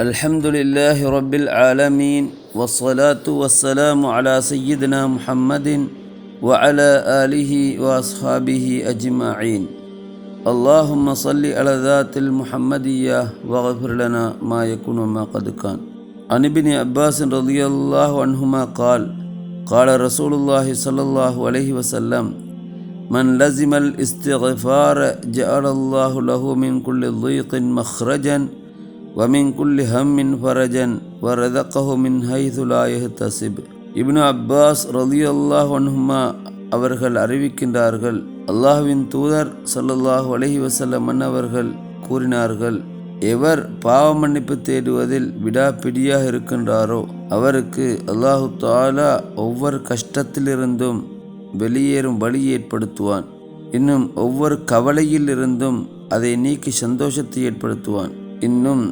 الحمد لله رب العالمين والصلاة والسلام على سيدنا محمد وعلى آله وأصحابه أجمعين. اللهم صل على ذات المحمدية واغفر لنا ما يكون وما قد كان. عن ابن عباس رضي الله عنهما قال قال رسول الله صلى الله عليه وسلم من لزم الاستغفار جعل الله له من كل ضيق مخرجا ومن كل هم فرجا ورزقه من حيث لا يحتسب இப்னு Abbas ரலியல்லாஹு அன்ஹுமா அவர்கள் அறிவிக்கின்றார்கள் அல்லாஹ்வின் தூதர் ஸல்லல்லாஹு அலைஹி வஸல்லம் அவர்கள் கூறினார்கள் எவர் பாவ மன்னிப்பு தேடுவதில் விடாப்பிடியாக இருக்கின்றாரோ அவருக்கு அல்லாஹு தாலா ஒவ்வொரு கஷ்டத்திலிருந்தும் வெளியேறும் வழி ஏற்படுத்துவான் இன்னும் ஒவ்வொரு கவலையிலிருந்தும் அதை நீக்கி சந்தோஷத்தை ஏற்படுத்துவான் இன்னும்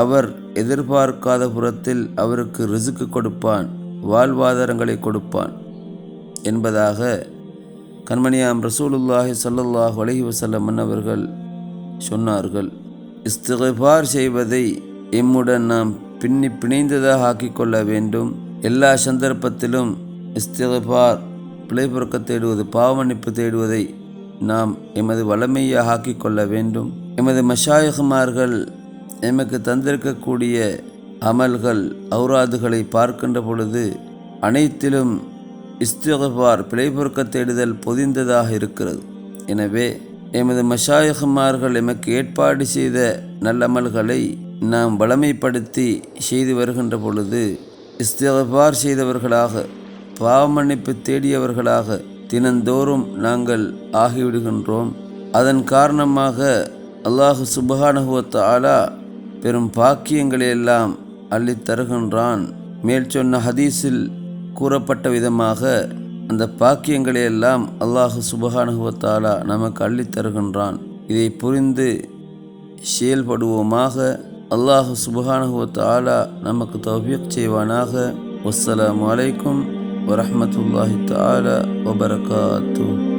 அவர் எதிர்பார்க்காத புறத்தில் அவருக்கு ரிசுக்கு கொடுப்பான் வாழ்வாதாரங்களை கொடுப்பான் என்பதாக கண்மணியாம் ரசூலுல்லாஹி சல்லுல்லாஹ் அலைஹி வஸல்லம் அவர்கள் சொன்னார்கள். இஸ்திஃபார் செய்வதை எம்முடன் நாம் பின்னி பிணைந்ததாக ஆக்கிக்கொள்ள வேண்டும். எல்லா சந்தர்ப்பத்திலும் இஸ்திஃபார் பிழைபுறக்க தேடுவது பாவமன்னிப்பு தேடுவதை நாம் எமது வளமையாக ஆக்கிக்கொள்ள வேண்டும். எமது மஷாயகுமார்கள் எமக்கு தந்திருக்கக்கூடிய அமல்கள் அவுராதுகளை பார்க்கின்ற பொழுது அனைத்திலும் இஸ்திகபார் பிழைபொருக்க தேடுதல் பொதிந்ததாக இருக்கிறது. எனவே எமது மஷாயகுமார்கள் எமக்கு ஏற்பாடு செய்த நல்லமல்களை நாம் வளமைப்படுத்தி செய்து வருகின்ற பொழுது இஸ்திகபார் செய்தவர்களாக பாவமன்னிப்பு தேடியவர்களாக தினந்தோறும் நாங்கள் ஆகிவிடுகின்றோம். அதன் காரணமாக அல்லாஹு சுபஹானஹுவத் ஆலா பெரும் பாக்கியங்களை எல்லாம் அள்ளித் தருகின்றான். மேல் சொன்ன ஹதீஸில் கூறப்பட்ட விதமாக அந்த பாக்கியங்களை எல்லாம் அல்லாஹு சுபகானுகுவத்தாலா நமக்கு அள்ளித் தருகின்றான். இதை புரிந்து செயல்படுவோமாக. அல்லாஹு சுபகானுகுவத்தாலா நமக்கு தௌபியக் செய்வானாக. வசலாம் அலைக்கும் வரமத்துல்லாஹி தாலா வபரகாத்தூ